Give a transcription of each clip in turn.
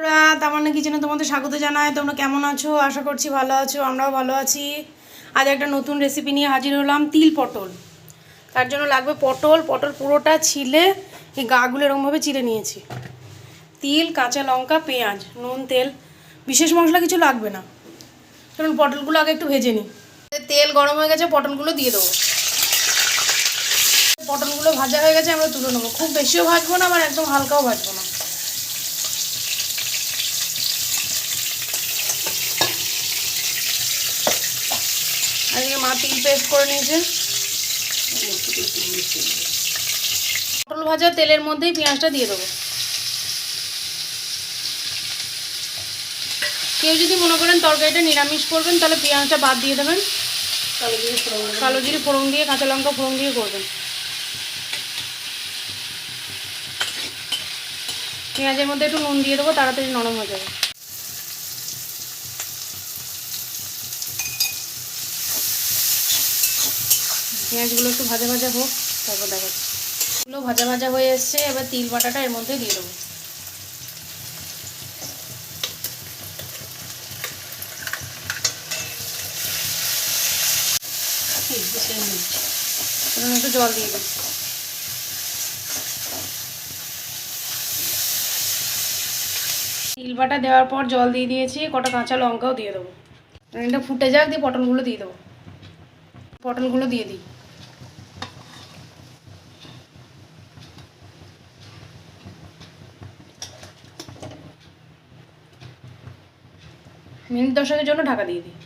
বন্ধুরা তামান্না কিচেনে তোমাদের স্বাগত জানাই। তোমরা কেমন আছো? আশা করছি ভালো আছো, আমরাও ভালো আছি। আজ একটা নতুন রেসিপি নিয়ে হাজির হলাম, তিল পটল। তার জন্য লাগবে পটল। পটল পুরোটা ছিলে, এই গাগুলো এরকমভাবে চিড়ে নিয়েছি। তিল, কাঁচা লঙ্কা, পেঁয়াজ, নুন, তেল, বিশেষ মশলা কিছু লাগবে না। কারণ পটলগুলো আগে একটু ভেজে নিই। তেল গরম হয়ে গেছে, পটলগুলো দিয়ে দেবো। পটলগুলো ভাজা হয়ে গেছে, আমরা তুলে নেব। খুব বেশিও ভাজবো না, আবার একদম হালকাও ভাজবো না। মা তিল পেস্ট করে নিয়েছে পটল ভাজা তেলের মধ্যেই পেঁয়াজটা দিয়ে দেবো। কেউ যদি মনে করেন তরকারিটা নিরামিষ করবেন, তাহলে পেঁয়াজটা বাদ দিয়ে দেবেন। কালো জিরে ফোড়ন দিয়ে, কাঁচা লঙ্কা ফোড়ন দিয়ে করবেন। পেঁয়াজের মধ্যে একটু নুন দিয়ে দেবো, তাড়াতাড়ি নরম হয়ে যাবে। পেঁয়াজগুলো একটু ভাজা ভাজা হোক, তারপর দেখাচ্ছি এগুলো ভাজা ভাজা হয়ে এসছে, এবার তিল বাটাটা এর মধ্যে দিয়ে দেবো। একটু জল দিয়ে দিই তিল বাটা দেওয়ার পর জল দিয়ে দিয়েছি, কটা কাঁচা লঙ্কাও দিয়ে দেবো। এটা ফুটে যাক, দিয়ে পটলগুলো দিয়ে দেবো। পটলগুলো দিয়ে দিই। মিনিট দশেকের জন্য ঢাকা দিয়ে দিই।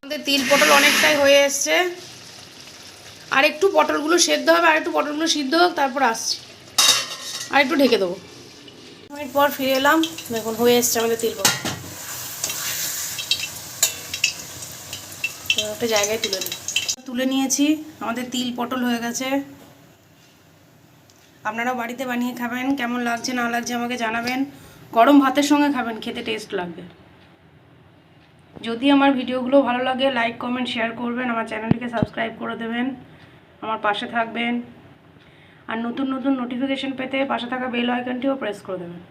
আমাদের তিল পটল অনেকটাই হয়ে এসছে। আর একটু পটলগুলো সেদ্ধ হবে আর একটু পটলগুলো সিদ্ধ হোক তারপর আসছি। আর একটু ঢেকে দেবো। মিনিট পর ফিরে এলাম। দেখুন হয়ে এসছে আমাদের তিল পটল। একটা জায়গায় তুলে নিই। তুলে নিয়েছি। আমাদের তিল পটল হয়ে গেছে। আপনারা বাড়িতে বানিয়ে খাবেন। কেমন লাগছে না লাগছে আমাকে জানাবেন। গরম ভাতের সঙ্গে খাবেন খেতে টেস্ট লাগবে। যদি আমার ভিডিওগুলো ভালো লাগে লাইক কমেন্ট শেয়ার করবেন, আমার চ্যানেলটিকে সাবস্ক্রাইব করে দেবেন, আমার পাশে থাকবেন। আর নতুন নতুন নোটিফিকেশন পেতে পাশে থাকা বেল আইকনটিও প্রেস করে দেবেন।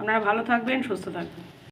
আপনারা ভালো থাকবেন, সুস্থ থাকবেন।